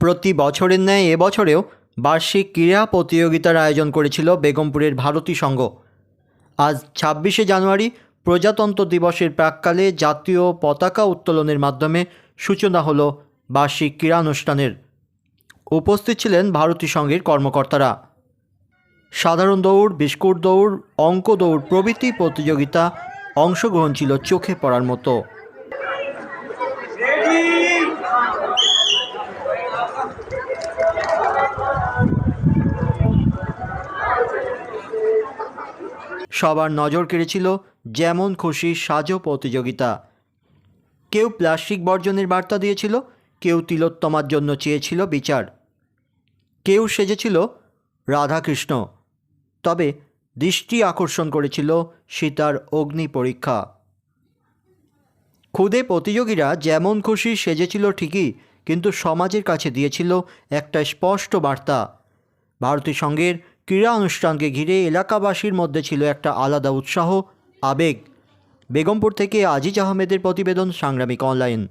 প্রতি বছরের ন্যায় এবছরেও বার্ষিক ক্রীড়া প্রতিযোগিতার আয়োজন করেছিল বেগমপুরের ভারতী সংঘ। আজ ছাব্বিশে জানুয়ারি প্রজাতন্ত্র দিবসের প্রাককালে জাতীয় পতাকা উত্তোলনের মাধ্যমে সূচনা হল বার্ষিক ক্রীড়ানুষ্ঠানের। উপস্থিত ছিলেন ভারতী সংঘের কর্মকর্তারা। সাধারণ দৌড়, বিস্কুট দৌড়, অঙ্ক দৌড় প্রভৃতি প্রতিযোগিতা অংশগ্রহণ ছিল চোখে পড়ার মতো। সবার নজর কেড়েছিল যেমন খুশি সাজো প্রতিযোগিতা। কেউ প্লাস্টিক বর্জনের বার্তা দিয়েছিল, কেউ তিলোত্তমার জন্য চেয়েছিল বিচার। কেউ সেজেছিল, রাধাকৃষ্ণ। তবে দৃষ্টি আকর্ষণ করেছিল সীতার অগ্নি পরীক্ষা। খুদে প্রতিযোগীরা যেমন খুশি সেজেছিল ঠিকই, কিন্তু সমাজের কাছে দিয়েছিল একটা স্পষ্ট বার্তা। ভারতীয় সংঘের ক্রীড়া অনুষ্ঠানকে ঘিরে এলাকাবাসীর মধ্যে ছিল একটা আলাদা উৎসাহ, আবেগ। বেগমপুর থেকে আজিজ আহমেদের প্রতিবেদন সাংগ্রামিক অনলাইন।